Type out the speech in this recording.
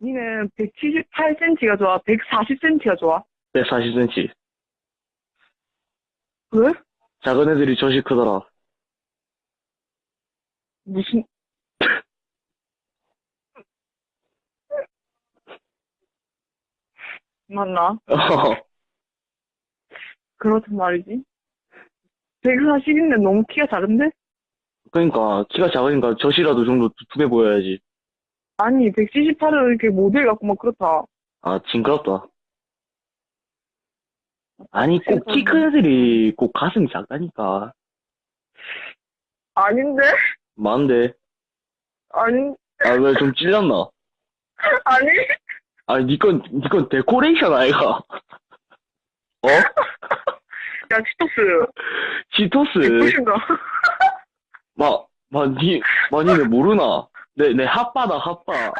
니는 178cm가 좋아? 140cm가 좋아? 140cm. 왜? 작은 애들이 젖이 크더라. 무슨, 맞나? 그렇단 말이지. 140인데 너무 키가 작은데? 그러니까 키가 작으니까 젖이라도 좀더 두툼해 보여야지. 아니, 178은 이렇게 모델 같고 막 그렇다. 아, 징그럽다. 아니, 꼭 키 큰 애들이 꼭 가슴이 작다니까. 아닌데? 많은데. 아니, 아, 왜 좀 찔렸나? 아니? 아니, 니건, 니건 데코레이션 아이가? 어? 야, 치토스. 치토스. 예쁘신가? 마, 마, 니, 마, 니네 모르나? 내, 내 핫바다, 핫바.